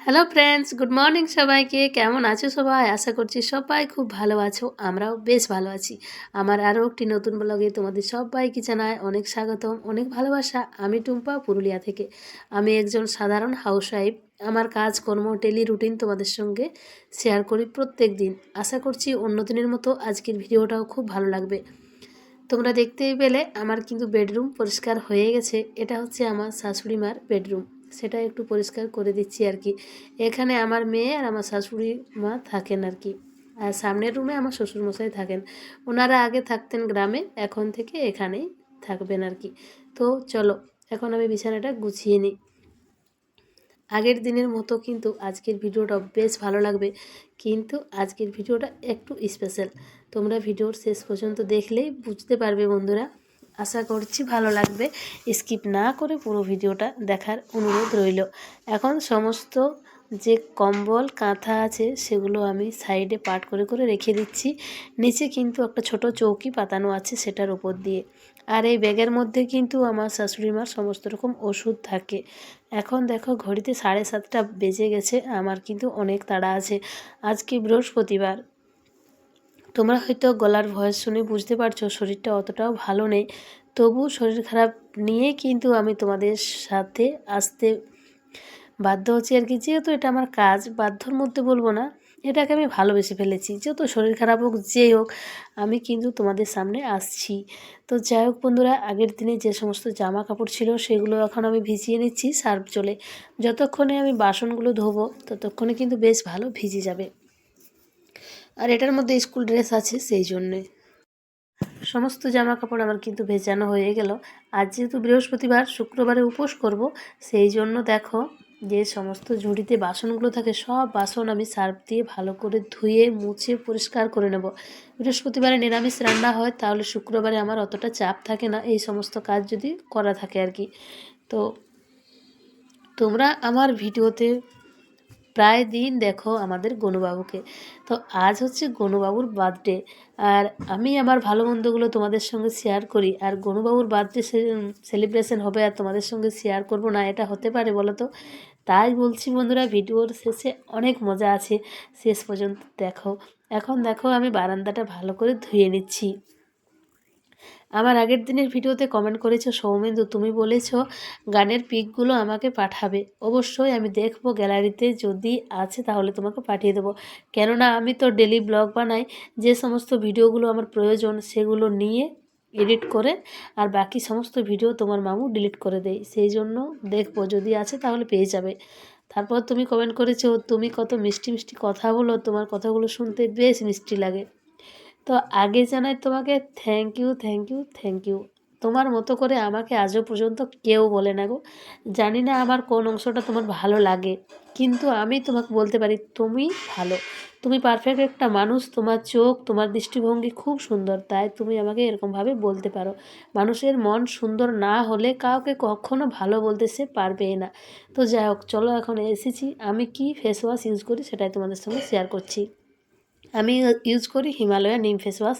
Hello friends good morning সবাইকে। কেমন আছো সবাই? আশা করছি সবাই খুব ভালো আছো। আমরাও বেশ ভালো আছি। আমার আরও একটি নতুন ব্লগে তোমাদের সবাইকে জানায় অনেক স্বাগতম, অনেক ভালোবাসা। আমি টুম্পা, পুরুলিয়া থেকে। আমি একজন সাধারণ হাউসওয়াইফ আমার কাজকর্ম ডেলি রুটিন তোমাদের সঙ্গে শেয়ার করি প্রত্যেক দিন। আশা করছি অন্য দিনের মতো আজকের ভিডিওটাও খুব ভালো লাগবে। তোমরা দেখতেই পেলে আমার কিন্তু বেডরুম পরিষ্কার হয়ে গেছে। এটা হচ্ছে আমার শাশুড়ি মার বেডরুম সেটা একটু পরিষ্কার করে দিচ্ছি আর কি। এখানে আমার মেয়ে আর আমার শাশুড়ি মা থাকেন আর কি। আর সামনের রুমে আমার শ্বশুরমশাই থাকেন। ওনারা আগে থাকতেন গ্রামে, এখন থেকে এখানেই থাকবেন আর কি। তো চলো, এখন আমি বিছানাটা গুছিয়ে নিই। আগের দিনের মতো কিন্তু আজকের ভিডিওটা বেশ ভালো লাগবে। কিন্তু আজকের ভিডিওটা একটু স্পেশাল তোমরা ভিডিওর শেষ পর্যন্ত দেখলেই বুঝতে পারবে বন্ধুরা। আশা করছি ভালো লাগবে। স্কিপ না করে পুরো ভিডিওটা দেখার অনুরোধ রইল। এখন সমস্ত যে কম্বল, কাঁথা আছে, সেগুলো আমি সাইডে পাট করে করে রেখে দিচ্ছি। নিচে কিন্তু একটা ছোট চৌকি পাতানো আছে সেটার উপর দিয়ে। আর এই ব্যাগের মধ্যে কিন্তু আমার শাশুড়ি মার সমস্ত রকম ওষুধ থাকে। এখন দেখো ঘড়িতে সাড়ে সাতটা বেজে গেছে, আমার কিন্তু অনেক তাড়া আছে। আজকে বৃহস্পতিবার। তোমরা হয়তো গলার ভয়েস শুনে বুঝতে পারছ শরীরটা অতটাও ভালো নেই। তবু শরীর খারাপ নিয়ে কিন্তু আমি তোমাদের সাথে আসতে বাধ্য হচ্ছি আর কি। যেহেতু এটা আমার কাজ, বাধ্যর মধ্যে বলব না, এটাকে আমি ভালোবেসে ফেলেছি। যেহেতু শরীর খারাপ হোক, যেই হোক, আমি কিন্তু তোমাদের সামনে আসছি। তো যাই হোক বন্ধুরা, আগের দিনে যে সমস্ত জামা কাপড় ছিল, সেগুলো এখন আমি ভিজিয়ে নিচ্ছি সার্ফ চলে। যতক্ষণে আমি বাসনগুলো ধোবো, ততক্ষণে কিন্তু বেশ ভালো ভিজে যাবে। আর এটার মধ্যে স্কুল ড্রেস আছে, সেই জন্যে। সমস্ত জামা কাপড় আমার কিন্তু ভেজানো হয়ে গেল। আজ যেহেতু বৃহস্পতিবার, শুক্রবারে উপোস করব, সেই জন্য দেখো যে সমস্ত ঝুড়িতে বাসনগুলো থাকে, সব বাসন আমি সার্ফ দিয়ে ভালো করে ধুয়ে, মুছে, পরিষ্কার করে নেব। বৃহস্পতিবারে নিরামিষ রান্না হয়, তাহলে শুক্রবারে আমার অতটা চাপ থাকে না, এই সমস্ত কাজ যদি করা থাকে আর কি। তো তোমরা আমার ভিডিওতে প্রায় দিন দেখো আমাদের গনুবাবুকে। তো আজ হচ্ছে গনুবাবুর বার্থডে আর আমি আমার ভালো মন্দগুলো তোমাদের সঙ্গে শেয়ার করি। আর গনুবাবুর বার্থডে সেলিব্রেশন হবে আর তোমাদের সঙ্গে শেয়ার করব না, এটা হতে পারে বলো তো তাই বলছি বন্ধুরা, ভিডিওর শেষে অনেক মজা আছে। শেষ পর্যন্ত দেখো। এখন দেখো আমি বারান্দাটা ভালো করে ধুয়ে নিচ্ছি। আমার আগের দিনের ভিডিওতে কমেন্ট করেছ, সৌমেন্দু, তুমি বলেছ গানের পিকগুলো আমাকে পাঠাবে। অবশ্যই আমি দেখব গ্যালারিতে, যদি আছে তাহলে তোমাকে পাঠিয়ে দেবো। কেননা আমি তো ডেলি ব্লগ বানাই, যে সমস্ত ভিডিওগুলো আমার প্রয়োজন সেগুলো নিয়ে এডিট করে আর বাকি সমস্ত ভিডিও তোমার মামু ডিলিট করে দেয়। সেই জন্য দেখব, যদি আছে তাহলে পেয়ে যাবে। তারপর তুমি কমেন্ট করেছ, তুমি কত মিষ্টি মিষ্টি কথা বলো, তোমার কথাগুলো শুনতে বেশ মিষ্টি লাগে। তো আগে জানাই তোমাকে thank you thank you thank you তোমার মতো করে আমাকে আজও পর্যন্ত কেউ বলে না গো। জানি না আমার কোন অংশটা তোমার ভালো লাগে, কিন্তু আমি তোমাকে বলতে পারি তুমি ভালো। তুমি পারফেক্ট একটা মানুষ, তোমার চোখ, তোমার দৃষ্টিভঙ্গি খুব সুন্দর, তাই তুমি আমাকে এরকমভাবে বলতে পারো। মানুষের মন সুন্দর না হলে কাউকে কখনো ভালো বলতে সে পারবে না। তো যাই হোক, চলো এখন এসেছি। আমি কি ফেস ওয়াশ ইউজ করি সেটাই তোমাদের সঙ্গে শেয়ার করছি। আমি ইউজ করি হিমালয়া নিম ফেস ওয়াশ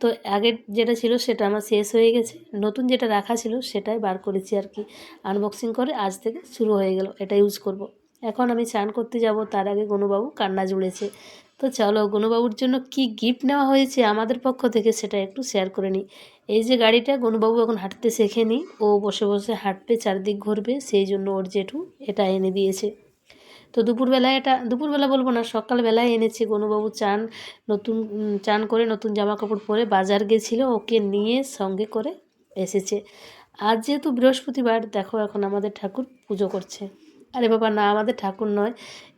তো আগের যেটা ছিল সেটা আমার শেষ হয়ে গেছে। নতুন যেটা রাখা ছিল সেটাই বার করেছি আর কি। আনবক্সিং করে আজ থেকে শুরু হয়ে গেল, এটা ইউজ করব। এখন আমি চান করতে যাব, তার আগে গনুবাবু কান্না জুড়েছে। তো চলো গনুবাবুর জন্য কি গিফট নেওয়া হয়েছে আমাদের পক্ষ থেকে সেটা একটু শেয়ার করে নিই। এই যে গাড়িটা গনুবাবু এখন হাঁটতে শেখেনি, ও বসে বসে হাঁটবে, চারদিক ঘুরবে, সেই জন্য ওর জেঠু এটা এনে দিয়েছে। তো দুপুরবেলায় এটা, দুপুরবেলা বলব না, সকালবেলায় এনেছে গনুবাবু চান, নতুন চান করে নতুন জামা কাপড় পরে বাজার গেছিল, ওকে নিয়ে সঙ্গে করে এসেছে। আজ যেহেতু বৃহস্পতিবার, দেখো এখন আমাদের ঠাকুর পুজো করছে। আরে বাবা, না, আমাদের ঠাকুর নয়,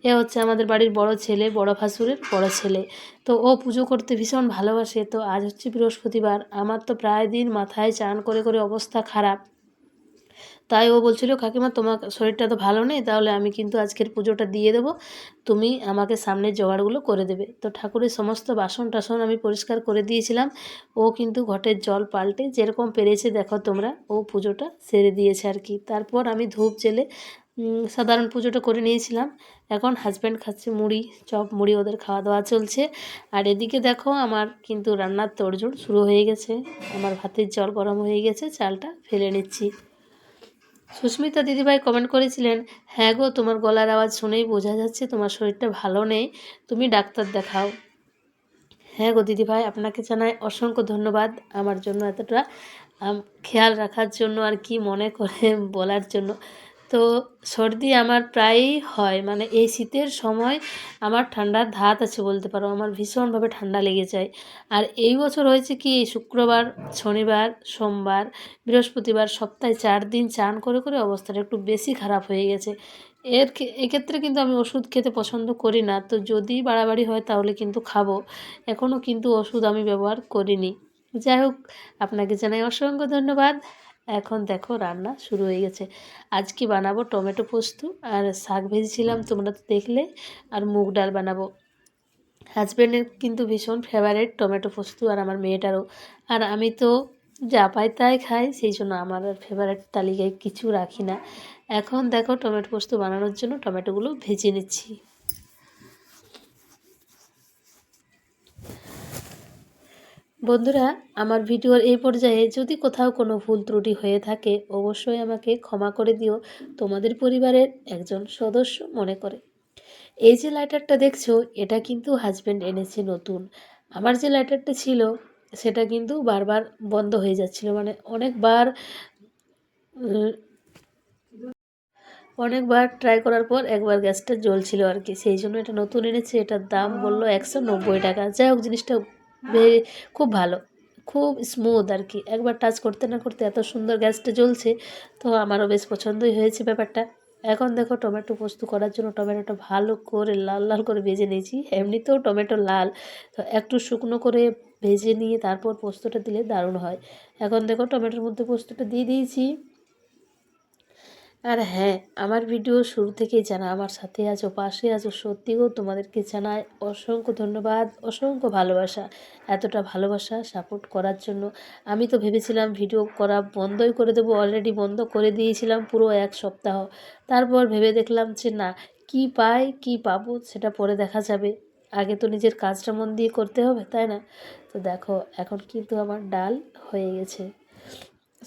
এ হচ্ছে আমাদের বাড়ির বড় ছেলে, বড় ভাসুরের বড় ছেলে। তো ও পুজো করতে ভীষণ ভালোবাসে, তো আজ হচ্ছে বৃহস্পতিবার, আমার তো প্রায় দিন মাথায় চান করে করে অবস্থা খারাপ। তাই ও বলছিল, কাকিমা, তোমার শরীরটা তো ভালো নেই, তাহলে আমি কিন্তু আজকের পুজোটা দিয়ে দেবো। তুমি আমাকে সামনের জোগাড়গুলো করে দেবে। তো ঠাকুরের সমস্ত বাসন টাসন আমি পরিষ্কার করে দিয়েছিলাম। ও কিন্তু ঘটের জল পাল্টে যেরকম পেরেছে, দেখো তোমরা, ও পুজোটা সেরে দিয়েছে আর কি। তারপর আমি ধূপ জেলে সাধারণ পুজোটা করে নিয়েছিলাম। এখন হাজব্যান্ড খাচ্ছে মুড়ি, চপ, মুড়ি ওদের খাওয়া দাওয়া চলছে। আর এদিকে দেখো আমার কিন্তু রান্নার তোড়জোড় শুরু হয়ে গেছে। আমার ভাতের জল গরম হয়ে গেছে, চালটা ফেলে নিচ্ছি। সুস্মিতা দিদিভাই কমেন্ট করেছিলেন হ্যাঁ গো, তোমার গলার আওয়াজ শুনেই বোঝা যাচ্ছে তোমার শরীরটা ভালো নেই, তুমি ডাক্তার দেখাও। হ্যাঁ গো দিদিভাই, আপনাকে জানাই অসংখ্য ধন্যবাদ আমার জন্য এতটা খেয়াল রাখার জন্য আর কি মনে করে বলার জন্য। তো সর্দি আমার প্রায়ই হয়। মানে এই শীতের সময় আমার ঠান্ডার ধাত আছে বলতে পারো, আমার ভীষণভাবে ঠান্ডা লেগে যায়। আর এই বছর হয়েছে কি, শুক্রবার, শনিবার, সোমবার, বৃহস্পতিবার সপ্তাহে চার দিন চান করে করে অবস্থাটা একটু বেশি খারাপ হয়ে গেছে। এর এক্ষেত্রে কিন্তু আমি ওষুধ খেতে পছন্দ করি না, তো যদি বাড়াবাড়ি হয় তাহলে কিন্তু খাব। এখনও কিন্তু ওষুধ আমি ব্যবহার করিনি। যাই হোক, আপনাকে জানাই অসংখ্য ধন্যবাদ। এখন দেখো রান্না শুরু হয়ে গেছে। আজকে বানাবো? টমেটো পোস্ত আর শাক ভেজেছিলাম তোমরা তো দেখলে আর মুগ ডাল বানাবো। হাজব্যান্ডের কিন্তু ভীষণ ফেভারেট টমেটো পোস্ত আর আমার মেয়েটারও। আর আমি তো যা পাই তাই খাই সেই জন্য আমার আর ফেভারিট তালিকায় কিছু রাখি না। এখন দেখো টমেটো পোস্ত বানানোর জন্য টমেটোগুলো ভেজে নিচ্ছি। বন্ধুরা, আমার ভিডিওর এই পর্যায়ে যদি কোথাও কোনো ভুল ত্রুটি হয়ে থাকে, অবশ্যই আমাকে ক্ষমা করে দিও। তোমাদের পরিবারের একজন সদস্য মনে করে। এই যে লাইটারটা দেখছ, এটা কিন্তু হাজব্যান্ড এনেছে নতুন। আমার যে লাইটারটা ছিল, সেটা কিন্তু বারবার বন্ধ হয়ে যাচ্ছিল। মানে অনেকবার অনেকবার ট্রাই করার পর একবার গ্যাসটা জ্বলছিল আর কি। সেই জন্য এটা নতুন এনেছে, এটার দাম বলল একশো নব্বই টাকা। যাই হোক, জিনিসটা ভেরি খুব ভালো। খুব স্মুথ আর কি একবার টাচ করতে না করতে এত সুন্দর গ্যাসটা জ্বলছে, তো আমারও বেশ পছন্দই হয়েছে ব্যাপারটা। এখন দেখো টমেটো পোস্ত করার জন্য টমেটোটা ভালো করে লাল লাল করে ভেজে নিয়েছি। এমনিতেও টমেটো লাল, তো একটু শুকনো করে ভেজে নিয়ে তারপর পোস্তটা দিলে দারুণ হয়। এখন দেখো টমেটোর মধ্যে পোস্তটা দিয়ে দিয়েছি। আর হ্যাঁ আমার ভিডিও শুরু থেকেই জানা, আমার সাথে আছো, পাশে আছো, সত্যিও তোমাদেরকে জানাই অসংখ্য ধন্যবাদ, অসংখ্য ভালোবাসা, এতটা ভালোবাসা সাপোর্ট করার জন্য। আমি তো ভেবেছিলাম ভিডিও করা বন্ধই করে দেবো অলরেডি বন্ধ করে দিয়েছিলাম পুরো এক সপ্তাহ। তারপর ভেবে দেখলাম যে না, কি পাই, কি পাবো সেটা পরে দেখা যাবে। আগে তো নিজের কাজটা মন দিয়ে করতে হবে, তাই না? তো দেখো, এখন কিন্তু আমার ডাল হয়ে গেছে।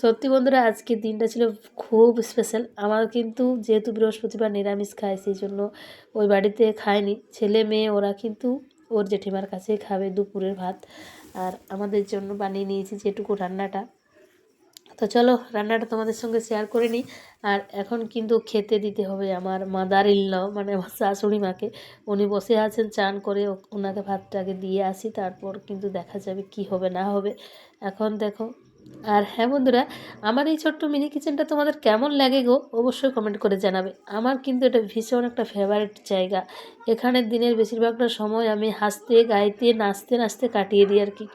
সত্যি বন্ধুরা আজকের দিনটা ছিল খুব স্পেশাল আমার কিন্তু যেহেতু বৃহস্পতিবার নিরামিষ খায়, সেই জন্য ওই বাড়িতে খায়নি। ছেলে মেয়ে, ওরা কিন্তু ওর জেঠিমার কাছেই খাবে দুপুরের ভাত। আর আমাদের জন্য বানিয়ে নিয়েছি যেটুকু রান্নাটা। তো চলো, রান্নাটা তোমাদের সঙ্গে শেয়ার করে নিই। আর এখন কিন্তু খেতে দিতে হবে আমার মাদার ইল্ল মানে আমার শাশুড়ি মাকে। উনি বসে আছেন, চান করে ওনাকে ভাতটাকে দিয়ে আসি, তারপর কিন্তু দেখা যাবে কি হবে, না হবে। এখন দেখো আর হ্যাঁ বন্ধুরা, আমার এই ছোট্ট মিনি কিচেনটা তোমাদের কেমন লাগে গো অবশ্যই কমেন্ট করে জানাবে। আমার কিন্তু এটা ভীষণ একটা ফেভারিট জায়গা। এখানে দিনের বেশিরভাগটা সময় আমি হাসতে, গাইতে, নাচতে নাচতে কাটিয়ে দিই আর কি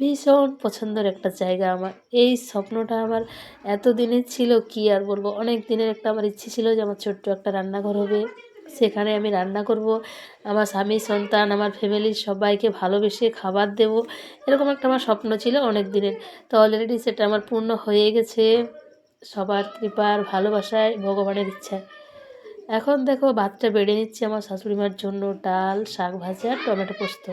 ভীষণ পছন্দের একটা জায়গা আমার। এই স্বপ্নটা আমার এত দিনের ছিল, কি আর বলব? অনেক দিনের একটা আমার ইচ্ছে ছিল যে আমার ছোট্ট একটা রান্নাঘর হবে। সেখানে আমি রান্না করব, আমার স্বামী, সন্তান, আমার ফ্যামিলির সবাইকে ভালোবেসে খাবার দেব। এরকম একটা আমার স্বপ্ন ছিল অনেক দিনের তো অলরেডি সেটা আমার পূর্ণ হয়ে গেছে। সবার কৃপার, ভালোবাসায়, ভগবানের ইচ্ছায়। এখন দেখো ভাতটা বেড়ে নিচ্ছি আমার শাশুড়ি মার জন্য। ডাল, শাক ভাজা আর টমেটো পোস্ত।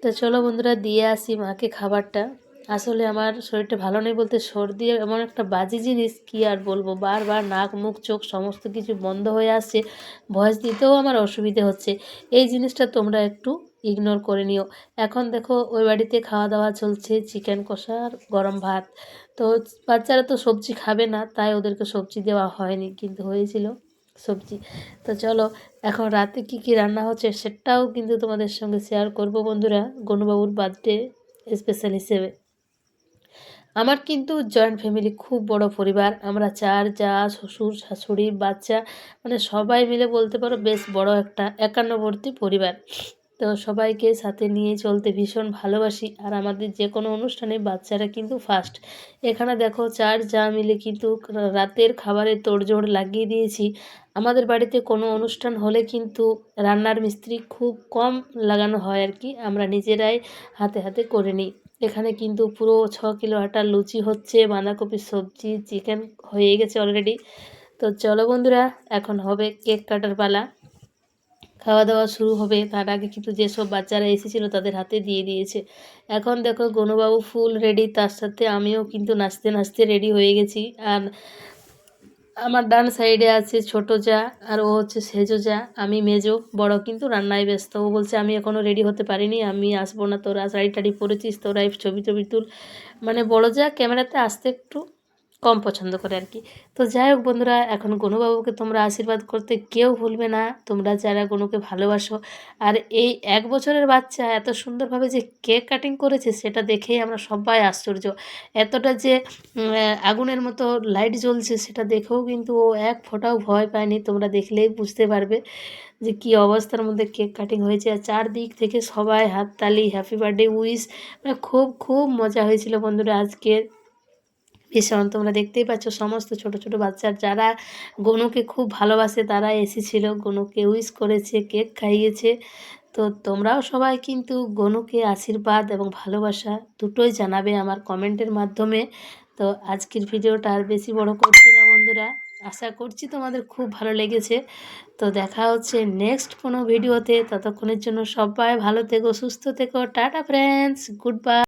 তো চলো বন্ধুরা, দিয়ে আসি মাকে খাবারটা। আসলে আমার শরীরটা ভালো নেই বলতে সর্দি এমন একটা বাজে জিনিস, কী আর বলব? বারবার নাক, মুখ, চোখ সমস্ত কিছু বন্ধ হয়ে আসছে, ভয়েস দিতেও আমার অসুবিধে হচ্ছে। এই জিনিসটা তোমরা একটু ইগনোর করে নিও। এখন দেখো, ওই বাড়িতে খাওয়া দাওয়া চলছে চিকেন কষা আর গরম ভাত। তো বাচ্চারা তো সবজি খাবে না, তাই ওদেরকে সবজি দেওয়া হয়নি, কিন্তু হয়েছিল সবজি। তো চলো, এখন রাতে কি কি রান্না হচ্ছে সেটাও কিন্তু তোমাদের সঙ্গে শেয়ার করব বন্ধুরা। গনুবাবুর বার্থডে স্পেশাল হিসেবে। আমার কিন্তু জয়েন্ট ফ্যামিলি খুব বড় পরিবার। আমরা চার যা, শ্বশুর, শাশুড়ি, বাচ্চা মানে সবাই মিলে বলতে পারো বেশ বড় একটা একান্নবর্তী পরিবার। তো সবাইকে সাথে নিয়ে চলতে ভীষণ ভালোবাসি। আর আমাদের যে কোনো অনুষ্ঠানে বাচ্চারা কিন্তু ফার্স্ট এখানে দেখো চার যা মিলে কিন্তু রাতের খাবারের তোড়জোড় লাগিয়ে দিয়েছি। আমাদের বাড়িতে কোনো অনুষ্ঠান হলে কিন্তু রান্নার মিস্ত্রি খুব কম লাগানো হয় আর কি। আমরা নিজেরাই হাতে হাতে করে নিই। এখানে কিন্তু পুরো ছ কিলো আটার লুচি হচ্ছে বাঁধাকপির সবজি চিকেন হয়ে গেছে অলরেডি তো চলো বন্ধুরা, এখন হবে কেক কাটার পালা। খাওয়া দাওয়া শুরু হবে, তার আগে কিন্তু যেসব বাচ্চারা এসেছিল তাদের হাতে দিয়ে দিয়েছে। এখন দেখো, গনুবাবু ফুল রেডি তার সাথে আমিও কিন্তু নাচতে নাচতে রেডি হয়ে গেছি। আর আমার ডান সাইডে আছে ছোট চা, আর ও হচ্ছে সেজো চা। আমি মেজো, বড় কিন্তু রান্নায় ব্যস্ত। ও বলছে, আমি এখনও রেডি হতে পারিনি, আমি আসব না। তোরা শাড়ি টাড়ি পরেছিস, তোরা ছবি টবি তুল। মানে বড় যা, ক্যামেরাতে আসতে একটু কম পছন্দ করে আর কি। তো যাই হোক বন্ধুরা, এখন গনুবাবুকে তোমরা আশীর্বাদ করতে কেউ ভুলবে না। তোমরা যারা গনুকে ভালোবাসো, আর এই এক বছরের বাচ্চা এত সুন্দরভাবে যে কেক কাটিং করেছে, সেটা দেখেই আমরা সবাই আশ্চর্য। এতটা যে আগুনের মতো লাইট জ্বলছে, সেটা দেখেও কিন্তু ও এক ফোঁটাও ভয় পায়নি। তোমরা দেখলেই বুঝতে পারবে যে কি অবস্থার মধ্যে কেক কাটিং হয়েছে। আর চারদিক থেকে সবাই হাততালি, হ্যাপি বার্থডে উইশ মানে খুব খুব মজা হয়েছিল বন্ধুরা আজকের। ভীষণ। তোমরা দেখতেই পাচ্ছ সমস্ত ছোট ছোট বাচ্চার যারা গনুকে খুব ভালোবাসে তারা এসেছিল। গনুকে উইশ করেছে কেক খাইয়েছে। তো তোমরাও সবাই কিন্তু গনুকে আশীর্বাদ এবং ভালোবাসা দুটোই জানাবে আমার কমেন্টের মাধ্যমে। তো আজকের ভিডিওটা আর বেশি বড় করছি না বন্ধুরা। আশা করছি তোমাদের খুব ভালো লেগেছে। তো দেখা হচ্ছে নেক্সট কোনো ভিডিওতে। ততক্ষণের জন্য সবাই ভালো থেকো, সুস্থ থেকো। Tata friends good bye